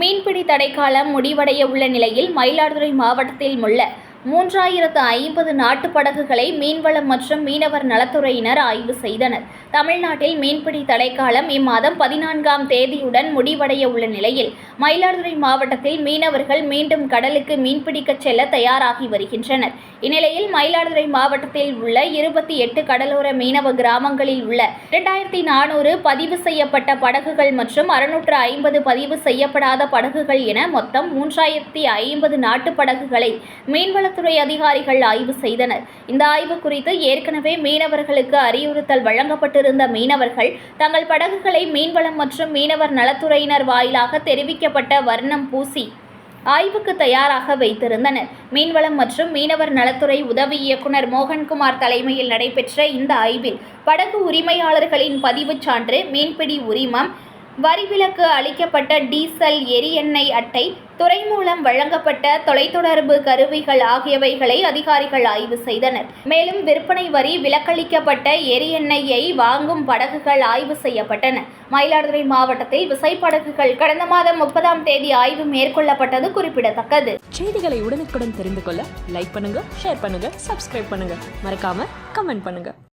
மீன்பிடி தடைக்காலம் முடிவடைய உள்ள நிலையில் மயிலாடுதுறை மாவட்டத்தில் உள்ள மூன்றாயிரத்து ஐம்பது நாட்டு படகுகளை மீன்வளம் மற்றும் மீனவர் நலத்துறையினர் ஆய்வு செய்தனர். தமிழ்நாட்டில் மீன்பிடி தடைக்காலம் இம்மாதம் பதினான்காம் தேதியுடன் முடிவடைய உள்ள நிலையில் மயிலாடுதுறை மாவட்டத்தில் மீனவர்கள் மீண்டும் கடலுக்கு மீன்பிடிக்கச் செல்ல தயாராகி வருகின்றனர். இந்நிலையில் மயிலாடுதுறை மாவட்டத்தில் உள்ள இருபத்தி எட்டு கடலோர மீனவ கிராமங்களில் உள்ள இரண்டாயிரத்தி நானூறு பதிவு செய்யப்பட்ட படகுகள் மற்றும் அறுநூற்று ஐம்பது பதிவு செய்யப்படாத படகுகள் என மொத்தம் மூன்றாயிரத்தி ஐம்பது நாட்டு படகுகளை மீன்வளத்துறை அதிகாரிகள் ஆய்வு செய்தனர். இந்த ஆய்வு குறித்து ஏற்கனவே மீனவர்களுக்கு அறிவுறுத்தல் வழங்கப்பட்டு காத்திருந்த மீனவர்கள் தங்கள் படகுகளை மீன்வளம் மற்றும் மீனவர் நலத்துறையினர் வாயிலாக தெரிவிக்கப்பட்ட வர்ணம் பூசி ஆய்வுக்கு தயாராக வைத்திருந்தனர். மீன்வளம் மற்றும் மீனவர் நலத்துறை உதவி இயக்குனர் மோகன்குமார் தலைமையில் நடைபெற்ற இந்த ஆய்வில் படகு உரிமையாளர்களின் பதிவுச் சான்று மீன்பிடி உரிமம் வரிவிலக்கு அளிக்கப்பட்ட டீசல் எரி எண்ணெய் அட்டை துறை மூலம் வழங்கப்பட்ட தொலைத்தொடர்பு கருவிகள் ஆகியவைகளை அதிகாரிகள் ஆய்வு செய்தனர். மேலும் விற்பனை வரி விலக்களிக்கப்பட்ட எரிஎண்ணெயை வாங்கும் படகுகள் ஆய்வு செய்யப்பட்டன. மயிலாடுதுறை மாவட்டத்தில் விசைப்படகுகள் கடந்த மாதம் முப்பதாம் தேதி ஆய்வு மேற்கொள்ளப்பட்டது குறிப்பிடத்தக்கது. செய்திகளை உடனுக்குடன் தெரிந்து கொள்ள லைக் பண்ணுங்க ஷேர் பண்ணுங்க சப்ஸ்கிரைப் பண்ணுங்க. மறக்காம கமெண்ட் பண்ணுங்க.